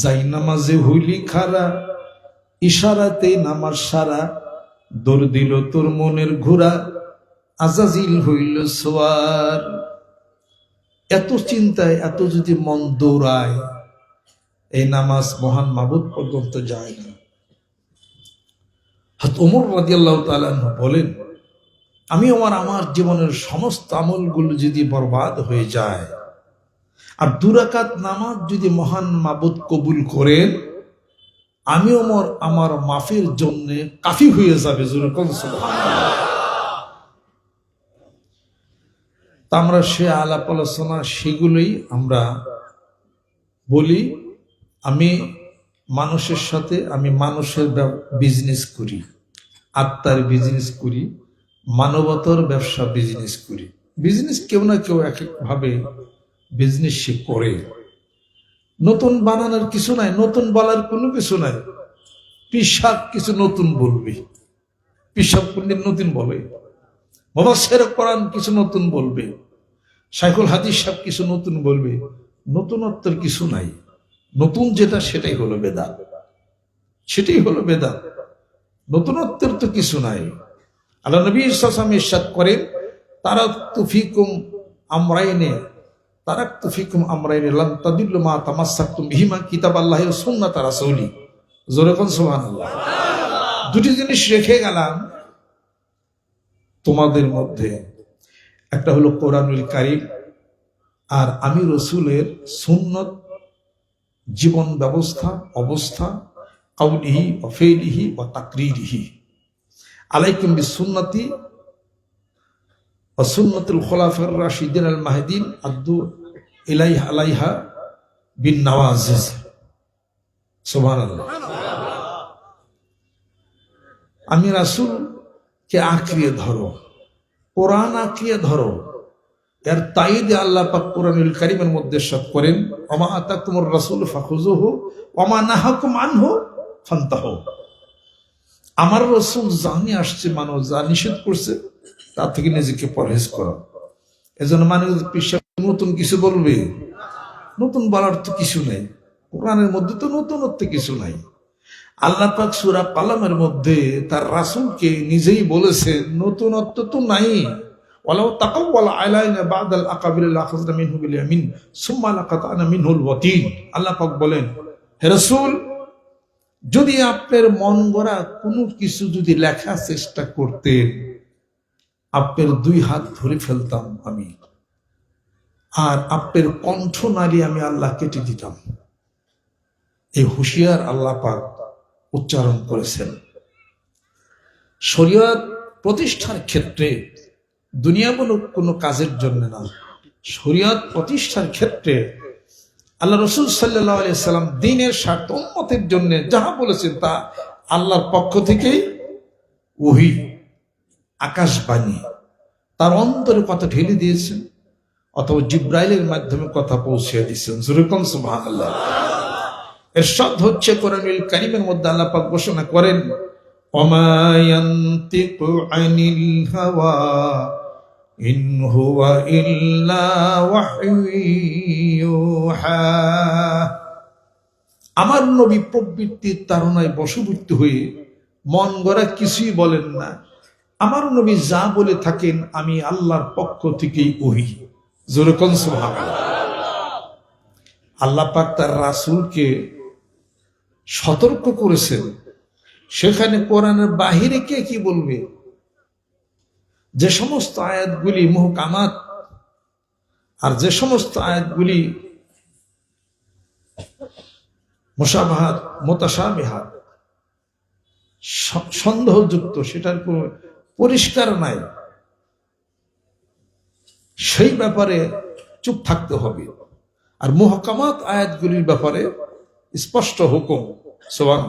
যাই নামাজে হইলি খারা, ইশারাতে নামাজ সারা, দৌড় দিল তোর মনের ঘোরা আজাজিল হইল সোয়ার। এত চিন্তায়, এত যদি মন দৌড়ায়, এই নামাজ মহান মাবুদ পর্যন্ত যায় না। হাত ওমর রাজিয়াল্লাহ তালান বলেন, আমি আমার আমার জীবনের সমস্ত আমলগুলো যদি বরবাদ হয়ে যায় আর দুরাকাত নামাজ যদি মহান মাবুদ কবুল করেন আমি আমার আমার মাফের জন্য কাফি হয়ে যাবে আমরা সে আলাপ আলোচনা সেগুলোই আমরা বলি, আমি মানুষের সাথে, আমি মানুষের বিজনেস করি, আত্মার বিজনেস করি, মানবতার ব্যবসা বিজনেস করি। বিজনেস কেউ না কেউ এক একভাবে বিজনেস সে করে নতুন বানানোর কিছু নাই, নতুন বলার কোনো কিছু নাই। পিসাব কিছু নতুন বলবি। পিসাব পণ্ডিত নতুন বলে। মোবাসের কোরআন কিছু নতুন বলবে। সাইকুল হাদিস সাহেব কিছু নতুন বলবে। নতুনত্বের কিছু নাই। নতুন যেটা, সেটাই হলো বেদাত। সেটাই হলো বেদাত। নতুনত্বের তো কিছু নাই। আল্লাহ নবী সাসাম ইরশাদ করেন তারা তুফিকুম আমরাইনে তারাক বিহিমা কিতাব আল্লাহি জোরে কোন সুবহানাল্লাহ। দুটি জিনিস রেখে গেলাম তোমাদের মধ্যে। একটা হলো কোরআনুল কারিম আর আমি রসুলের সুন্নত জীবন ব্যবস্থা, অবস্থা, কাউলিহি অফেলিহি ও তাকরিরিহি। আলাইকুম বিসুন্নতি সুন্নতুল খোলাফের রাশিদিন আল মাহদিন আব্দু ইলাই আলাইহা বিন নওয়াজ সুবহানাল্লাহ। আমি রাসূলকে আঁকড়িয়ে ধরো, কোরআন আঁকড়িয়ে ধরো, এর তাইদে আল্লাহ পাক কোরআনুল কারিমের মধ্যে সব করেন অমা আতাকুমুর রাসূল ফাখুজুহু ওমা নাহাকুম আনহু ফান্তাহু। আমার রসুল জানি আসছে, মানুষ যা নিষেধ করছে তার থেকে নিজেকে পরহেজ করো। এজন্য মানুষ নতুন কিছু বলবে, নতুন বলার তো কিছু নেই। কোরআনের মধ্যে তো নতুনত্ব কিছু নাই। আল্লাহ পাক সুরা কালামের মধ্যে তার রাসুলকে নিজেই বলেছে, নতুনত্ব তো নাই। বলেন যদি আপনার মন গড়া কোনো কিছু যদি লেখার চেষ্টা করতেন আপনার দুই হাত ধরে ফেলতাম আমি। আর আপনার কণ্ঠ নালী আমি আল্লাহ কেটে দিতাম। এই হুঁশিয়ার আল্লাহ পাক উচ্চারণ করেছেন। শরীয়ত প্রতিষ্ঠার ক্ষেত্রে দুনিয়ামূলক কোনো কাজের জন্য না। শরীয়ত প্রতিষ্ঠার ক্ষেত্রে আল্লাহ রসুল সাল্লাহ সাল্লাম দিনের স্বার্থ উন্মতের জন্য যাহা বলেছেন তা আল্লাহর পক্ষ থেকেই ওহি। আকাশবাণী। তার অন্তরে কথা ঢেলে দিয়েছেন, অথবা জিব্রাইলের মাধ্যমে কথা পৌঁছে দিয়েছেন। যেরকম সুবাহ আল্লাহ এর সদ হচ্ছে কোরআনুল কারিমের মধ্যে আল্লাহ পাক ঘোষণা করেন অমায়ন্তিকু আনিল হাওয়া, ইন হুয়া ইল্লা ওয়াহয়ুহা আমার নবী প্রবৃত্তির তারণায় বশবর্তী হয়ে মন গড়া কিছুই বলেন না। আমার নবী যা বলে থাকেন, আমি আল্লাহর পক্ষ থেকেই ওহি। যেরকম আল্লাহ পাক তার রাসুলকে সতর্ক করেছেন। সেখানে কোরআনের বাহিরে কে কি বলবে? যে সমস্ত আয়াতগুলি মুহকামাত, আর যে সমস্ত আয়াতগুলি মোসাবাহাত মোতাসাবিহাত সন্দেহযুক্ত, সেটার কোন পরিষ্কার নাই। সেই ব্যাপারে চুপ থাকতে হবে। আর মহকামাত আয়াতগুলির ব্যাপারে স্পষ্ট হুকুম সোবান